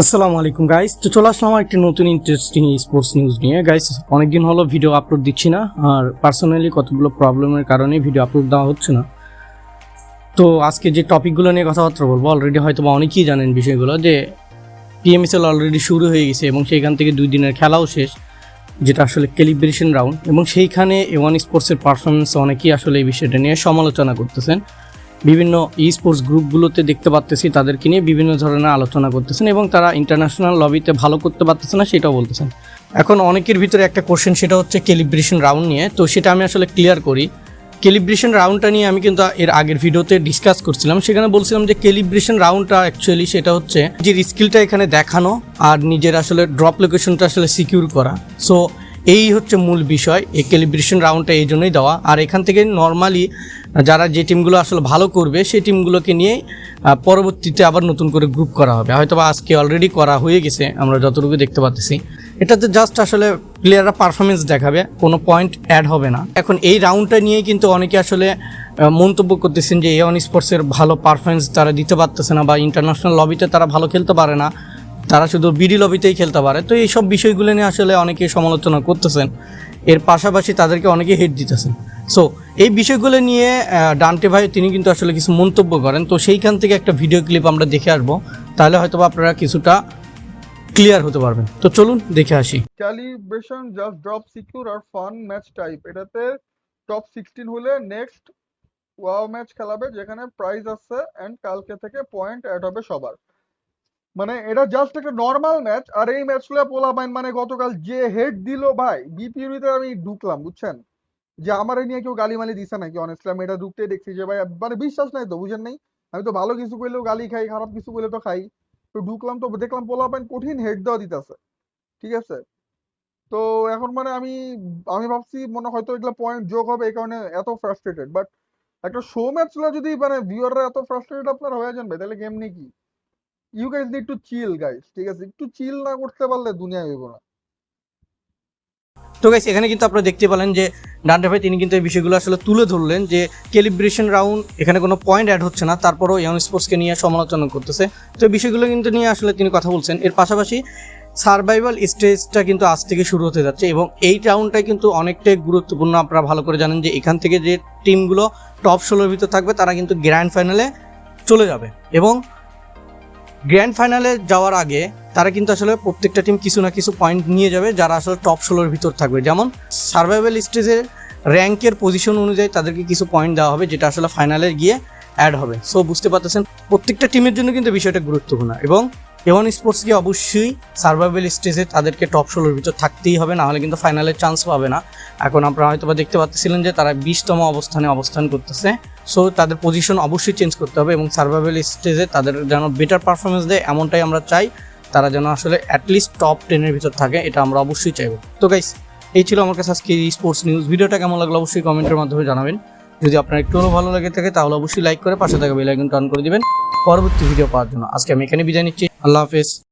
আসসালামু আলাইকুম গাইস তো চলে আসলাম একটি নতুন ইন্টারেস্টিং স্পোর্টস নিউজ নিয়ে। গাইস অনেকদিন হলো ভিডিও আপলোড দিচ্ছি না, আর পার্সোনালি কতগুলো প্রবলেমের কারণে ভিডিও আপলোড দেওয়া হচ্ছে না। তো আজকে যে টপিকগুলো নিয়ে কথাবার্তা বলব অলরেডি হয়তো বা অনেকেই জানেন বিষয়গুলো যে পিএমএসএল অলরেডি শুরু হয়ে গেছে এবং সেইখান থেকে দুই দিনের খেলাও শেষ, যেটা আসলে ক্যালিব্রেশন রাউন্ড এবং সেইখানে এ ওয়ান স্পোর্টসের পারফরমেন্স অনেকেই আসলে এই বিষয়টা নিয়ে সমালোচনা করতেছেন। বিভিন্ন ই স্পোর্টস গ্রুপগুলোতে দেখতে পাচ্তেছি তাদেরকে নিয়ে বিভিন্ন ধরনের আলোচনা করতেছেন এবং তারা ইন্টারন্যাশনাল লবিতে ভালো করতে পারতেছে না, সেটাও বলতেছেন। এখন অনেকের ভিতরে একটা কোশ্চেন সেটা হচ্ছে ক্যালিব্রেশন রাউন্ড নিয়ে। তো সেটা আমি আসলে ক্লিয়ার করি। ক্যালিব্রেশন রাউন্ডটা নিয়ে আমি কিন্তু এর আগের ভিডিওতে ডিসকাস করছিলাম। সেখানে বলছিলাম যে ক্যালিব্রেশন রাউন্ডটা অ্যাকচুয়ালি সেটা হচ্ছে যে স্কিলটা এখানে দেখানো আর নিজের আসলে ড্রপ লোকেশনটা আসলে সিকিউর করা। সো এই হচ্ছে মূল বিষয় এই ক্যালিব্রেশন রাউন্ডটা এই জন্যই দেওয়া। আর এখান থেকে নর্মালি যারা যে টিমগুলো আসলে ভালো করবে, সেই টিমগুলোকে নিয়ে পরবর্তীতে আবার নতুন করে গ্রুপ করা হবে। হয়তো বা আজকে অলরেডি করা হয়ে গেছে, আমরা যতটুকু দেখতে পাচ্ছি এটাতে জাস্ট আসলে প্লেয়াররা পারফরমেন্স দেখাবে, কোনো পয়েন্ট অ্যাড হবে না। এখন এই রাউন্ডটা নিয়ে কিন্তু অনেকে আসলে মন্তব্য করতেছেন যে এ অন স্পোর্টসের ভালো পারফরমেন্স তারা দিতে পারতেছে না বা ইন্টারন্যাশনাল লবিতে তারা ভালো খেলতে পারে না। তারা শুধু বিডি লবিতেই খেলতে পারে। তো এইসব বিষয়গুলো নিয়ে আসলে অনেকে সমালোচনা করতেছেন। এর পাশাপাশি তাদেরকে অনেকে হেড দিতেছেন। সো এই বিষয়গুলো নিয়ে ডান্টে ভাই তিনি কিন্তু আসলে কিছু মন্তব্য করেন। তো সেইখান থেকে একটা ভিডিও ক্লিপ আমরা দেখে আসব। তাহলে হয়তো আপনারা কিছুটা ক্লিয়ার হতে পারবেন। তো চলুন দেখে আসি। ক্যালিব্রেশন জাস্ট ড্রপ সিকিউর আর ফান ম্যাচ টাইপ এটাতে টপ সিক্সটিন হলে নেক্সট ওয়াও ম্যাচ খেলাবে, যেখানে প্রাইজ আছে অ্যান্ড কালকে থেকে পয়েন্ট অ্যাড হবে সবার। মানে এটা জাস্ট একটা নর্মাল ম্যাচ আর এই ম্যাচগুলো পোলাপাইন মানে গতকাল যে হেড দিল ভাই বিপিউরিতে আমি ঢুকলাম, বুঝছেন? যে আমার নিয়ে কেউ গালিমালি দিছে নাকি? অনেস্টলি আমি এটা ঢুকতে দেখছি যে ভাই মানে বিশ্বাস নাই তো, বুঝেন নাই? আমি তো ভালো কিছু করলেও গালি খাই, খারাপ কিছু করলে তো খাই। তো ঢুকলাম তো, দেখলাম পোলাপাইন কঠিন হেড দেওয়া দিতেছে, ঠিক আছে? তো এখন মানে আমি আমি ভাবছি মনে হয়তো এগুলো পয়েন্ট যোগ হবে, এই কারণে এত ফ্রাস্ট্রেটেড বাট একটা শো ম্যাচ ম্যাচগুলো যদি মানে ভিউয়াররা এত ফ্রাস্ট্রেটেড আপনার হয়ে যান ভাই, তাহলে কেমনি কি? You guys need to chill guys ঠিক আছে? একটু চিল না করতে পারলে দুনিয়া হইব না। তো গাইস এখানে কিন্তু আপনারা দেখতে পেলেন যে ডান্টে ভাই তিনি কিন্তু এই বিষয়গুলো আসলে তুলে ধরলেন যে ক্যালিব্রেশন রাউন্ড এখানে কোনো পয়েন্ট অ্যাড হচ্ছে না, তারপরও ইয়ং স্পোর্টসকে নিয়ে সমালোচনা করতেছে। তো বিষয়গুলো কিন্তু নিয়ে আসলে তিনি কথা বলছেন। এর পাশাপাশি সার্ভাইভাল স্টেজটা কিন্তু আজ থেকে শুরু হতে যাচ্ছে এবং এই রাউন্ডটাই কিন্তু অনেকটাই গুরুত্বপূর্ণ। আপনারা ভালো করে জানেন যে এখান থেকে যে টিমগুলো টপ ষোলোর ভিতর থাকবে, তারা কিন্তু গ্র্যান্ড ফাইনালে চলে যাবে। এবং গ্র্যান্ড ফাইনালে যাওয়ার আগে তারা কিন্তু আসলে প্রত্যেকটা টিম কিছু না কিছু পয়েন্ট নিয়ে যাবে যারা আসলে টপ ষোলোর ভিতর থাকবে। যেমন সার্ভাইভাল স্টেজের র্যাঙ্কের পজিশন অনুযায়ী তাদেরকে কিছু পয়েন্ট দেওয়া হবে যেটা আসলে ফাইনালে গিয়ে অ্যাড হবে। সো বুঝতে পারতেছেন? প্রত্যেকটা টিমের জন্য কিন্তু বিষয়টা গুরুত্বপূর্ণ এবং এওয়ান স্পোর্টসকে অবশ্যই সার্ভাইভাল স্টেজে তাদেরকে টপ ষোলোর ভিতর থাকতেই হবে না হলে কিন্তু ফাইনালের চান্স পাবে না। এখন আপনারা হয়তো দেখতে পাচ্ছিলেন যে তারা বিশতম অবস্থানে অবস্থান করতেছে। সো তাদের পজিশন অবশ্যই চেঞ্জ করতে হবে এবং সার্ভাইভাল স্টেজে তাদের যেন বেটার পারফরমেন্স দেয়, এমনটাই আমরা চাই। তারা যেন আসলে অ্যাটলিস্ট টপ টেনের ভিতর থাকে, এটা আমরা অবশ্যই চাইব। তো গাইস এই ছিল আমার কাছে আজকে স্পোর্টস নিউজ ভিডিওটা কেমন লাগল অবশ্যই কমেন্টের মাধ্যমে জানাবেন। যদি আপনার একটু ভালো লাগে থাকে, তাহলে অবশ্যই লাইক করে পাশে থাকা বেল আইকন টার্ন করে দিবেন। পরবর্তী ভিডিও পাওয়ার জন্য আজকে আমি এখানে বিদায় নিচ্ছি। আল্লাহ হাফেজ।